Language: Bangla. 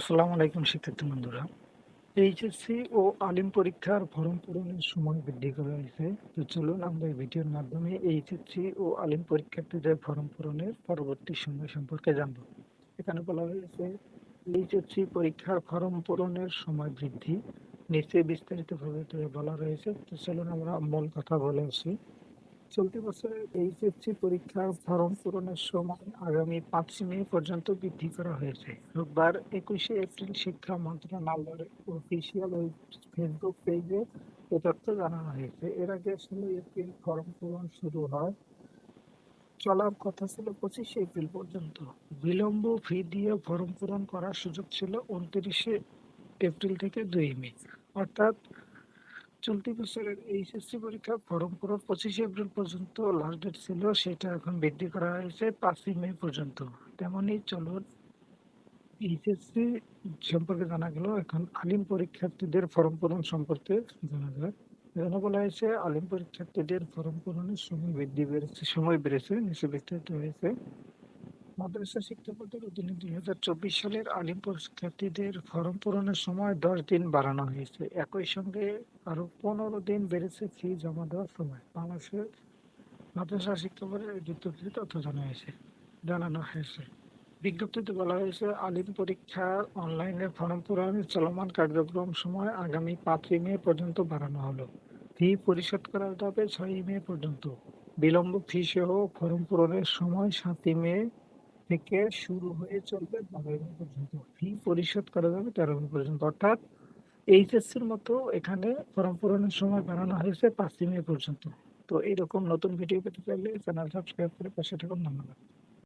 আসসালামু আলাইকুম শিক্ষার্থী বন্ধুরা। এইচএসসি ও আলিম পরীক্ষার ফর্ম পূরণের সময় বৃদ্ধি করা হয়েছে। তো চলুন আমরা এই ভিডিওর মাধ্যমে এইচএসসি ও আলিম পরীক্ষার্থীদের ফর্ম পূরণের পরবর্তী সময় সম্পর্কে জানব। এখানে বলা হয়েছে এইচএসসি পরীক্ষার ফর্ম পূরণের সময় বৃদ্ধি নিচে বিস্তারিতভাবে বলা রয়েছে। তো চলুন আমরা মূল কথা বলে আসি। চলতি বছরের এইচএসসি পরীক্ষার ফর্ম পূরণের সময় আগামী পাঁচই মে পর্যন্ত বৃদ্ধি করা হয়েছে। রোববার একুশে এপ্রিল শিক্ষা মন্ত্রণালয়ের অফিসিয়াল ফেসবুক পেজে এ তথ্য জানানো হয়েছে। এর আগে ষোলো এপ্রিল ফর্ম পূরণ শুরু হয়, চলার কথা ছিল পঁচিশে এপ্রিল পর্যন্ত। বিলম্ব ফি দিয়ে ফর্ম পূরণ করার সুযোগ ছিল উনত্রিশে এপ্রিল থেকে দুই মে। অর্থাৎ চলতি বছরের এইচএসসি পরীক্ষা ফরম পূরণ পঁচিশে এপ্রিল পর্যন্ত লাস্ট ডেট ছিল, সেটা এখন বৃদ্ধি করা হয়েছে পাঁচই মে পর্যন্ত। তেমনি চলুন এইচএসসি সম্পর্কে জানা গেল, এখন আলিম পরীক্ষার্থীদের ফর্ম পূরণ সম্পর্কে জানা যাক। এখানে বলা হয়েছে, আলিম পরীক্ষার্থীদের ফর্ম পূরণের সময় বৃদ্ধি বেড়েছে, সময় বেড়েছে নিচে বিস্তারিত হয়েছে। মাদ্রাসা শিক্ষা বোর্ডের অধীনে দুই হাজার চব্বিশ সালের আলিম পরীক্ষার্থীদের ফর্ম পূরণের সময় দশ দিন বাড়ানো হয়েছে। একই সঙ্গে আরও পনেরো দিন বেড়েছে ফি জমা দেওয়ার সময়। বাংলাদেশের মাদ্রাসা শিক্ষা বোর্ডের বিজ্ঞপ্তিতে তথ্য জানা হয়েছে জানানো হয়েছে। বিজ্ঞপ্তিতে বলা হয়েছে, আলিম পরীক্ষা অনলাইনে ফর্ম পূরণের চলমান কার্যক্রম সময় আগামী পাঁচই মে পর্যন্ত বাড়ানো হলো। ফি পরিশোধ করা যাবে ছয়ই মে পর্যন্ত। বিলম্ব ফি সহ ফর্ম পূরণের সময় সাতই মে থেকে শুরু হয়ে চলবে বারোই পর্যন্ত। ফি পরিশোধ করা যাবে তেরো মে পর্যন্ত। অর্থাৎ এইচএসসির মতো এখানে ফর্ম পূরণের সময় বাড়ানো হয়েছে পাঁচই মে পর্যন্ত। তো এইরকম নতুন ভিডিও পেতে চাইলে চ্যানেল সাবস্ক্রাইব করে পাশে থাকুন। ধন্যবাদ।